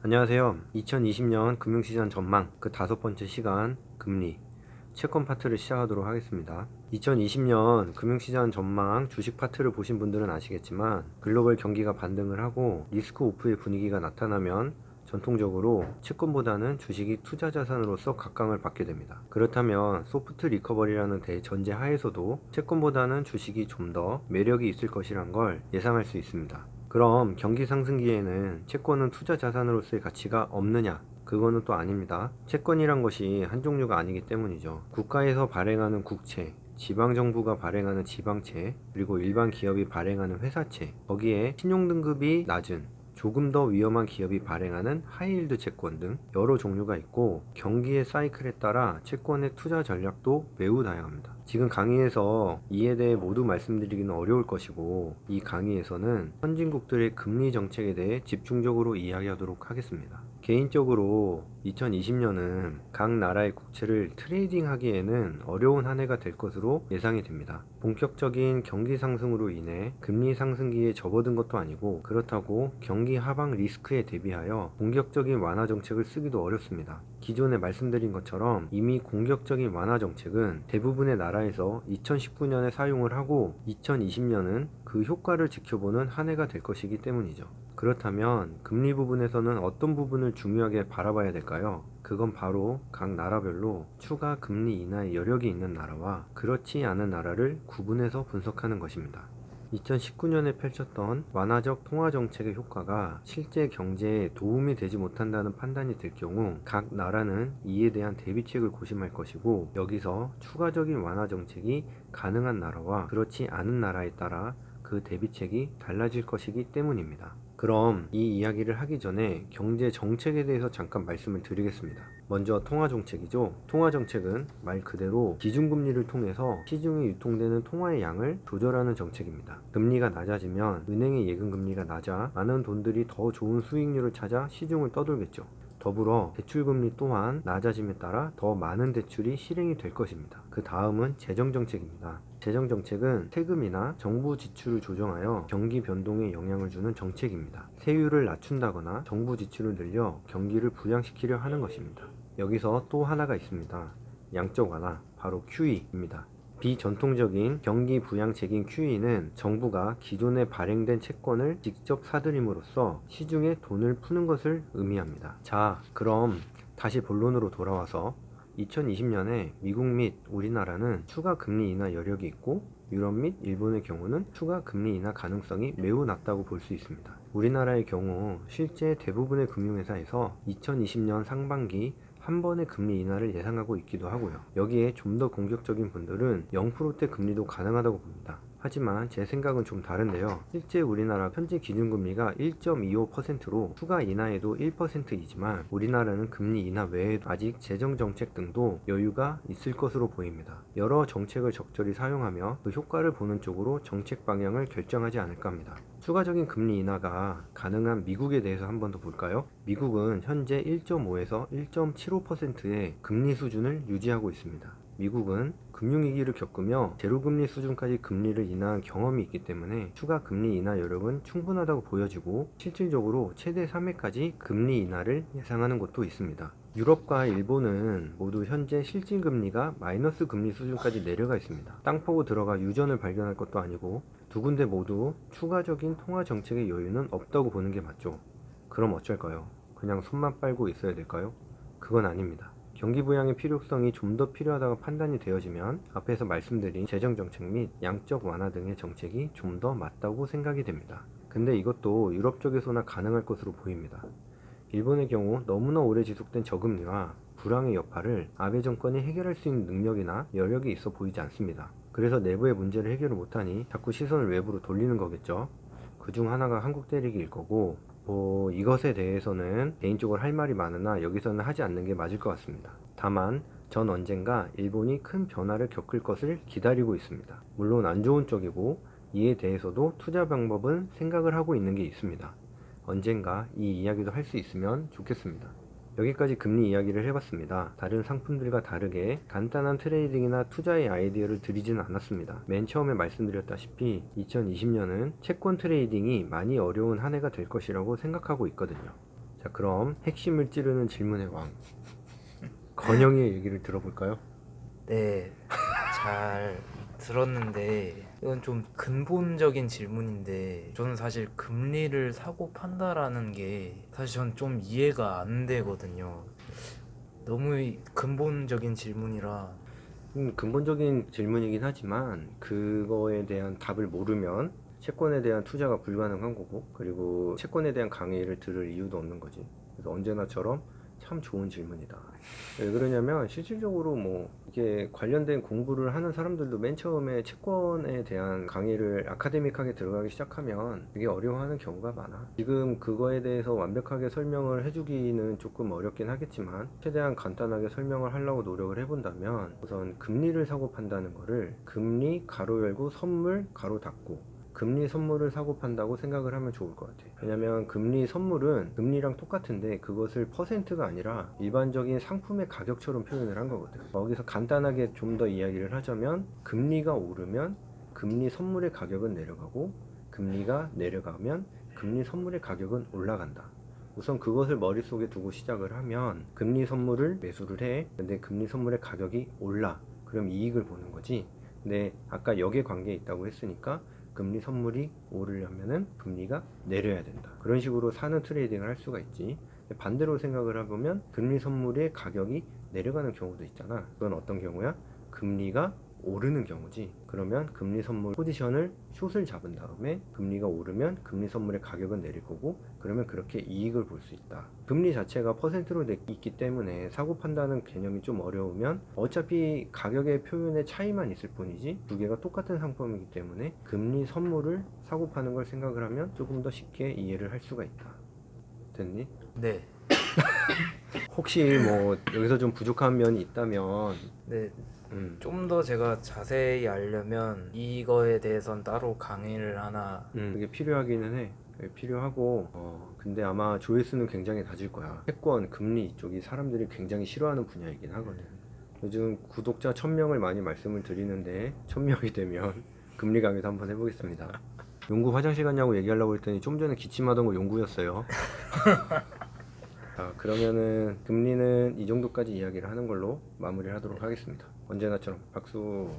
안녕하세요. 2020년 금융시장 전망 그 다섯 번째 시간 금리 채권 파트를 시작하도록 하겠습니다. 2020년 금융시장 전망 주식 파트를 보신 분들은 아시겠지만 글로벌 경기가 반등을 하고 리스크 오프의 분위기가 나타나면 전통적으로 채권보다는 주식이 투자 자산으로서 각광을 받게 됩니다. 그렇다면 소프트 리커버리라는 대전제 하에서도 채권보다는 주식이 좀 더 매력이 있을 것이란 걸 예상할 수 있습니다. 그럼 경기 상승기에는 채권은 투자 자산으로서의 가치가 없느냐? 그거는 또 아닙니다. 채권이란 것이 한 종류가 아니기 때문이죠. 국가에서 발행하는 국채, 지방정부가 발행하는 지방채, 그리고 일반 기업이 발행하는 회사채, 거기에 신용등급이 낮은 조금 더 위험한 기업이 발행하는 하이힐드 채권 등 여러 종류가 있고 경기의 사이클에 따라 채권의 투자 전략도 매우 다양합니다. 지금 강의에서 이에 대해 모두 말씀드리기는 어려울 것이고 이 강의에서는 선진국들의 금리 정책에 대해 집중적으로 이야기하도록 하겠습니다. 개인적으로 2020년은 각 나라의 국채를 트레이딩 하기에는 어려운 한 해가 될 것으로 예상이 됩니다. 본격적인 경기 상승으로 인해 금리 상승기에 접어든 것도 아니고 그렇다고 경기 하방 리스크에 대비하여 공격적인 완화 정책을 쓰기도 어렵습니다. 기존에 말씀드린 것처럼 이미 공격적인 완화 정책은 대부분의 나라에서 2019년에 사용을 하고 2020년은 그 효과를 지켜보는 한 해가 될 것이기 때문이죠. 그렇다면 금리 부분에서는 어떤 부분을 중요하게 바라봐야 될까요? 그건 바로 각 나라별로 추가 금리 인하의 여력이 있는 나라와 그렇지 않은 나라를 구분해서 분석하는 것입니다. 2019년에 펼쳤던 완화적 통화 정책의 효과가 실제 경제에 도움이 되지 못한다는 판단이 들 경우 각 나라는 이에 대한 대비책을 고심할 것이고 여기서 추가적인 완화 정책이 가능한 나라와 그렇지 않은 나라에 따라 그 대비책이 달라질 것이기 때문입니다. 그럼 이 이야기를 하기 전에 경제 정책에 대해서 잠깐 말씀을 드리겠습니다. 먼저 통화 정책이죠. 통화 정책은 말 그대로 기준금리를 통해서 시중에 유통되는 통화의 양을 조절하는 정책입니다. 금리가 낮아지면 은행의 예금 금리가 낮아 많은 돈들이 더 좋은 수익률을 찾아 시중을 떠돌겠죠. 더불어 대출금리 또한 낮아짐에 따라 더 많은 대출이 실행이 될 것입니다. 그 다음은 재정정책입니다. 재정정책은 세금이나 정부 지출을 조정하여 경기 변동에 영향을 주는 정책입니다. 세율을 낮춘다거나 정부 지출을 늘려 경기를 부양시키려 하는 것입니다. 여기서 또 하나가 있습니다. 양적 완화, 바로 QE입니다. 비전통적인 경기 부양책인 QE는 정부가 기존에 발행된 채권을 직접 사들임으로써 시중에 돈을 푸는 것을 의미합니다. 자, 그럼 다시 본론으로 돌아와서 2020년에 미국 및 우리나라는 추가 금리 인하 여력이 있고 유럽 및 일본의 경우는 추가 금리 인하 가능성이 매우 낮다고 볼 수 있습니다. 우리나라의 경우 실제 대부분의 금융회사에서 2020년 상반기 한 번의 금리 인하를 예상하고 있기도 하고요. 여기에 좀 더 공격적인 분들은 0%대 금리도 가능하다고 봅니다. 하지만 제 생각은 좀 다른데요. 실제 우리나라 현재 기준금리가 1.25%로 추가 인하에도 1%이지만 우리나라는 금리 인하 외에도 아직 재정 정책 등도 여유가 있을 것으로 보입니다. 여러 정책을 적절히 사용하며 그 효과를 보는 쪽으로 정책 방향을 결정하지 않을까 합니다. 추가적인 금리 인하가 가능한 미국에 대해서 한 번 더 볼까요? 미국은 현재 1.5에서 1.75%의 금리 수준을 유지하고 있습니다. 미국은 금융위기를 겪으며 제로금리 수준까지 금리를 인하한 경험이 있기 때문에 추가 금리 인하 여력은 충분하다고 보여지고 실질적으로 최대 3회까지 금리 인하를 예상하는 곳도 있습니다. 유럽과 일본은 모두 현재 실질금리가 마이너스 금리 수준까지 내려가 있습니다. 땅 파고 들어가 유전을 발견할 것도 아니고 두 군데 모두 추가적인 통화 정책의 여유는 없다고 보는 게 맞죠. 그럼 어쩔까요? 그냥 손만 빨고 있어야 될까요? 그건 아닙니다. 경기 부양의 필요성이 좀 더 필요하다고 판단이 되어지면 앞에서 말씀드린 재정 정책 및 양적 완화 등의 정책이 좀 더 맞다고 생각이 됩니다. 근데 이것도 유럽 쪽에서나 가능할 것으로 보입니다. 일본의 경우 너무나 오래 지속된 저금리와 불황의 여파를 아베 정권이 해결할 수 있는 능력이나 여력이 있어 보이지 않습니다. 그래서 내부의 문제를 해결을 못하니 자꾸 시선을 외부로 돌리는 거겠죠. 그중 하나가 한국 대리기일 거고 뭐 이것에 대해서는 개인적으로 할 말이 많으나 여기서는 하지 않는 게 맞을 것 같습니다. 다만 전 언젠가 일본이 큰 변화를 겪을 것을 기다리고 있습니다. 물론 안 좋은 쪽이고 이에 대해서도 투자 방법은 생각을 하고 있는 게 있습니다. 언젠가 이 이야기도 할 수 있으면 좋겠습니다. 여기까지 금리 이야기를 해봤습니다. 다른 상품들과 다르게 간단한 트레이딩이나 투자의 아이디어를 드리지는 않았습니다. 맨 처음에 말씀드렸다시피 2020년은 채권 트레이딩이 많이 어려운 한 해가 될 것이라고 생각하고 있거든요. 자 그럼 핵심을 찌르는 질문의 왕 건영이의 얘기를 들어볼까요? 네, 잘 들었는데 이건 좀 근본적인 질문인데 저는 사실 금리를 사고 판다라는 게 사실 전 좀 이해가 안 되거든요. 너무 이- 근본적인 질문이라 음, 근본적인 질문이긴 하지만 그거에 대한 답을 모르면 채권에 대한 투자가 불가능한 거고 그리고 채권에 대한 강의를 들을 이유도 없는 거지 그래서 언제나처럼 참 좋은 질문이다. 왜 그러냐면 실질적으로 뭐 이게 관련된 공부를 하는 사람들도 맨 처음에 채권에 대한 강의를 아카데믹하게 들어가기 시작하면 되게 어려워하는 경우가 많아. 지금 그거에 대해서 완벽하게 설명을 해주기는 조금 어렵긴 하겠지만 최대한 간단하게 설명을 하려고 노력을 해본다면 우선 금리를 사고 판다는 거를 금리 가로 열고 선물 가로 닫고 금리 선물을 사고 판다고 생각을 하면 좋을 것 같아요. 왜냐면 금리 선물은 금리랑 똑같은데 그것을 퍼센트가 아니라 일반적인 상품의 가격처럼 표현을 한 거거든. 거기서 간단하게 좀 더 이야기를 하자면 금리가 오르면 금리 선물의 가격은 내려가고 금리가 내려가면 금리 선물의 가격은 올라간다. 우선 그것을 머릿속에 두고 시작을 하면 금리 선물을 매수를 해. 근데 금리 선물의 가격이 올라. 그럼 이익을 보는 거지. 근데 아까 역의 관계에 있다고 했으니까 금리 선물이 오르려면은 금리가 내려야 된다. 그런 식으로 사는 트레이딩을 할 수가 있지. 반대로 생각을 해보면 금리 선물의 가격이 내려가는 경우도 있잖아. 그건 어떤 경우야? 금리가 오르는 경우지. 그러면 금리 선물 포지션을 숏을 잡은 다음에 금리가 오르면 금리 선물의 가격은 내릴 거고 그러면 그렇게 이익을 볼 수 있다. 금리 자체가 퍼센트로 돼 있기 때문에 사고 판다는 개념이 좀 어려우면 어차피 가격의 표현의 차이만 있을 뿐이지 두 개가 똑같은 상품이기 때문에 금리 선물을 사고 파는 걸 생각을 하면 조금 더 쉽게 이해를 할 수가 있다. 됐니? 네, 혹시 뭐 여기서 좀 부족한 면이 있다면 네, 음, 좀 더 제가 자세히 알려면 이거에 대해선 따로 강의를 하나 음, 그게 필요하기는 해. 그게 필요하고, 어, 근데 아마 조회수는 굉장히 낮을 거야. 채권, 금리 이쪽이 사람들이 굉장히 싫어하는 분야이긴 하거든. 요즘 구독자 1000명을 많이 말씀을 드리는데, 1000명이 되면 금리 강의도 한번 해보겠습니다. 용구 화장실 갔냐고 얘기하려고 했더니 좀 전에 기침하던 거 용구였어요. 자, 그러면은 금리는 이 정도까지 이야기를 하는 걸로 마무리를 하도록 하겠습니다. 언제나처럼 박수.